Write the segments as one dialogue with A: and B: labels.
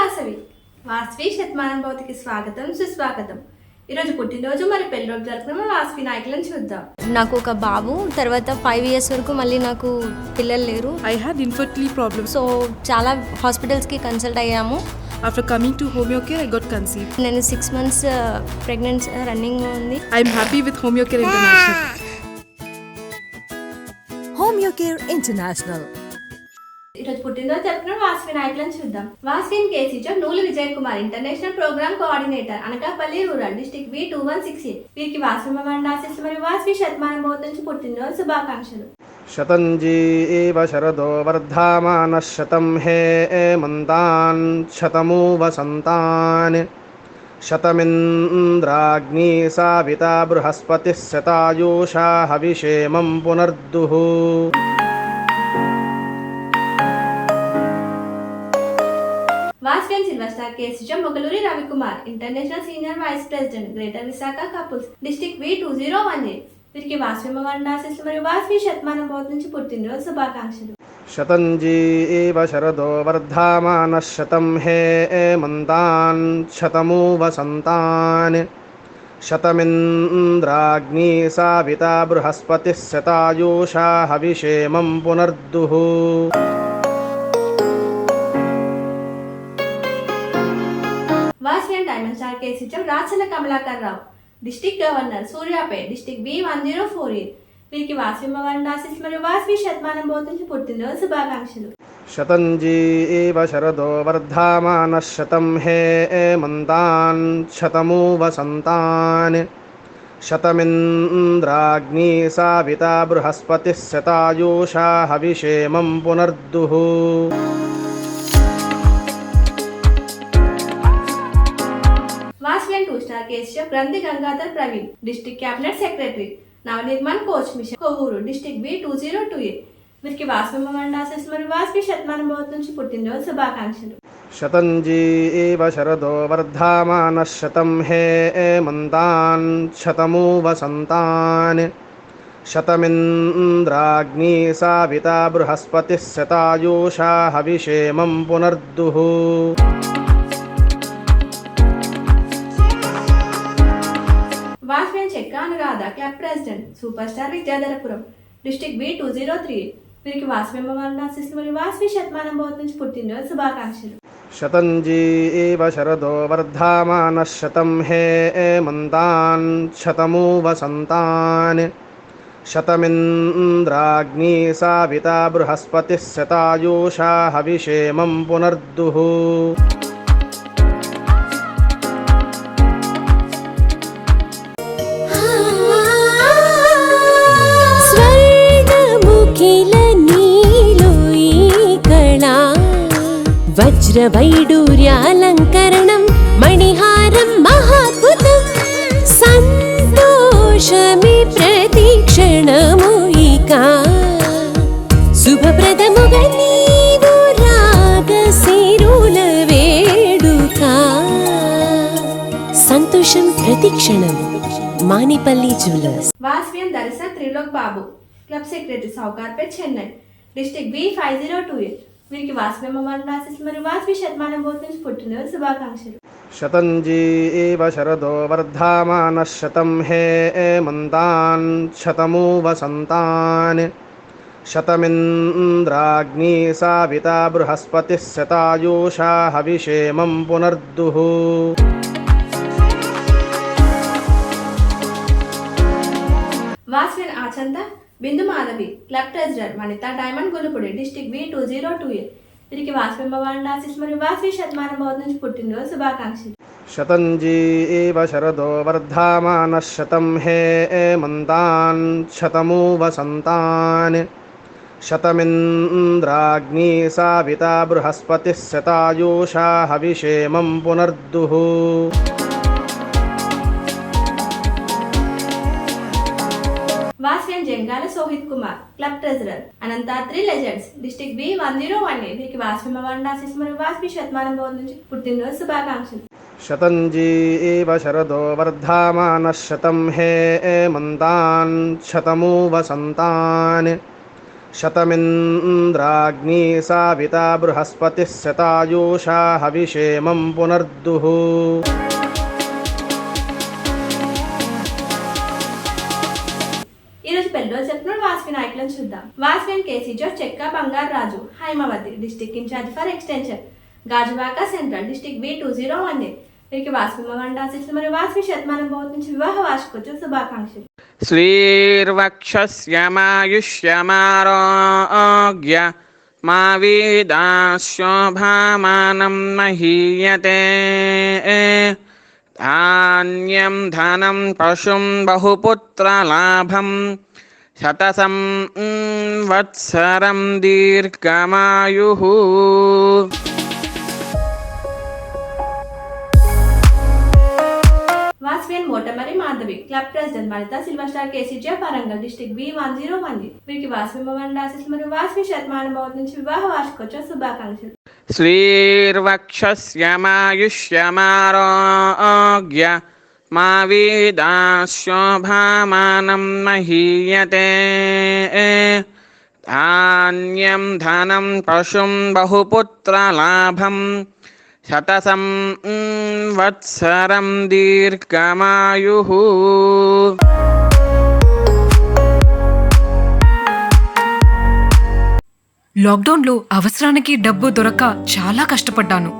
A: వాసవి వాసవి శతమానం భౌతికి స్వాగతం సుస్వాగతం ఈరోజు పుట్టినరోజు మరి పెళ్ళి రోజు జరుపుకున్న వాసవి నాయకులను చూద్దాం
B: నాకు ఒక బాబు తర్వాత ఫైవ్ ఇయర్స్ వరకు మళ్ళీ నాకు పిల్లలు లేరు
C: I had infertility problems.
B: So చాలా హాస్పిటల్స్కి కన్సల్ట్ అయ్యాము
C: After coming to Homeocare, I got conceived.
B: నేను సిక్స్ మంత్స్ ప్రెగ్నెన్సీ రన్నింగ్ ఉంది
C: I'm happy with Homeocare International.
D: Homeocare International.
A: ఈరోజు పుట్టినరోజు జరుపుకున్న వాసవి నాయకులను చూద్దాం. వాసవిన్ కేసీచో నూలు Vijay Kumar international programme coordinator Anakapalli rural district B two one six eight వీరికి వాసవి మండాశిస్సు మరియు వాసవి శతమానం బోధ నుంచి పుట్టినరోజు శుభాకాంక్షలు.
E: శతంజీ శరదో వర్ధమానః శతం హే మంతాన్ శతమూ వసంతాన్ శతమింద్రాగ్ని సావిత బృహస్పతిः శతాయూషా హవిషేమం పునర్దుః.
A: And silver star K schism Mogaluri Ravikumar international senior vice president greater Visakha couples district V two zero one eight వీరికి వాస్వి ఆశీస్సులు మరియు వాస్వి శతమానం బోధ నుంచి పుట్టినరోజు శుభాకాంక్షలు.
E: శతంజీ శరదో వర్ధమాన శతం హే మంతాన్ శతమూ వసంతాన్ శతమింద్రాగ్ని సావిత బృహస్పతి
A: శతాయూషా హవిషేమం పునర్దుః. కేసీచం Rachala Kamalakar Rao district governor Suryapet district B one zero four eight వీరికి వాసవి మండాసిస్ మరియు వాసవి శతమానం భౌతి నుంచి పుట్టినరోజు శుభాకాంక్షలు
E: शतञ्जी एव शरदो वर्धामानः शतं हे एमन्तान् शतमु वसन्तान् शतमिन्द्राग्नी साविता बृहस्पतिः शतायुषा हविषेमं पुनर्दुः
A: వాస్వియన్ two star కేసీచం Granthi Gangadhar Praveen district cabinet secretary Navnirman coach mission Kovvur district B two zero two eight వీరికి వాసవి మండాసిస్ మరియు వాసవి శతమానం భౌతి నుంచి పుట్టినరోజు శుభాకాంక్షలు
E: शतञ्जी एव शरदो वर्धामानः शतं हे एमन्तान् शतमु वसन्तान् शतमिन्द्राग्नी साविता बृहस्पतिः शतायुषा हविषेमं पुनर्दुः
A: Anuradha club president super star Vidyadharapuram district B two zero three वीर की वास मेमरी वास्वी शतमान बहुत
E: शुभाकांक्ष शतंजी शरदो वर्धमान शतम हे ए मंदान शतमो वसंतान शतमिन्द्राग्नी साविता बृहस्पतिः शतायुषा हविषेमं पुनर्दुः
F: వజ్రవైడూర్యాలంకరణం మణిహారం మహాద్భుతం సంతోషమి ప్రతిక్షణము ఇక సంతోషం ప్రతిక్షణం Manipalli jewellers
A: వాస్వియన్ Darshana Trilok Babu club secretary Sowcarpet Chennai district B five zero two eight వీరికి వాసవి మండాసిస్ మరియు వాసవి శతమానం భౌతి నుంచి పుట్టినరోజు శుభాకాంక్షలు
E: शतञ्जी एव शरदो वर्धामानः शतं हे एमन्तान् शतमु वसन्तान् शतमिन्द्राग्नी साविता बृहस्पतिः शतायुषा हविषेमं पुनर्दुः
A: వాస్వియన్ ఆచంద Bindu Madhavi club treasurer Vanitha diamond Gollapudi district V two zero two A. వీరికి వాసవింబవాన్ ఆశీస్ మరియు వాసవి శతమానం భవతి నుంచి పుట్టినరోజు శుభాకాంక్షలు.
E: శతంజీ శరదో వర్ధమాన శతం హే మంతాన్ శతమూ వసంతాన్ శతమింద్రాగ్ని సావిత బృహస్పతి శతాయూషా హవిషేమం పునర్దుః.
A: బాస్మెన్ Jangala Sohit Kumar club treasurer అనంతాత్రి legends district B one zero one eight. వీరికి బాస్మిమ వన్ ఆశీస్ మరియు బాస్మి శతమానం నుంచి పుట్టినరోజు శుభాకాంక్షలు.
E: శతంజీ శరదో వర్ధమాన శతం హే మంతాన్ శతమూ వసంతాన్ శతమింద్రాగ్ని సావిత బృహస్పతి శతాయూషా హవిషేమం పునర్దుః.
A: పెళ్ళిలో చెప్పిన వాస్విన్ ఐట్లను చూద్దాం. వాస్విన్ కేసీజర్ Chekka Bangaru Raju Hymavathi district incharge for extension. Gajuwaka central district B two zero one eight వీరికి వాస్విమవండాశిస్సులు మరియు వాస్వి శతమానం బోధించి వివాహ వార్షికోత్సవ శుభాకాంక్షలు.
G: శ్రీర్వక్షమాయుష్యమారోగ్య మా వీదాశోభామానం మహీయతే. ధాన్యం ధనం పశుం బహుపుత్రలాభం శతసం వత్సరం దీర్ఘమాయు.
A: వాస్వియన్ మోటమరి మాధవి క్లబ్ ప్రెసిడెంట్ మరిత silver star కేసీజే Warangal district B one zero one వీరికి వాస్వి భవన్ ఆశీస్ మరియు నుంచి వివాహ వార్షికోత్సవ శుభాకాంక్షలు.
G: శ్రీర్వక్షమాయుష్యమారోగ్య మా వేదా మహీయతే ధాన్యం ధనం పశుం బహుపుత్రలాభం శతసం వత్సరం దీర్ఘమాయు
H: లాక్డౌన్లో అవసరానికి డబ్బు దొరక్క చాలా కష్టపడ్డాను.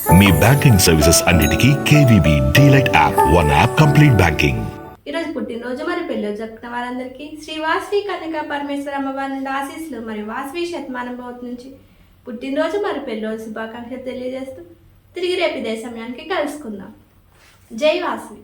I: మీ బ్యాంకింగ్ సర్వీసెస్ అన్నిటికీ KVB DLite app one app complete
A: banking. ఈరోజు పుట్టినరోజు మరి పెళ్ళి జరుపుకున్న వారందరికీ శ్రీ వాసవి కన్యక పరమేశ్వర అమ్మవారి నుండి ఆశీస్సులు మరియు వాసవి శతమానం భవతి నుంచి పుట్టినరోజు మరి పెళ్ళి శుభాకాంక్షలు తెలియజేస్తూ తిరిగి రేపు ఇదే సమయానికి కలుసుకుందాం. జై వాసవి.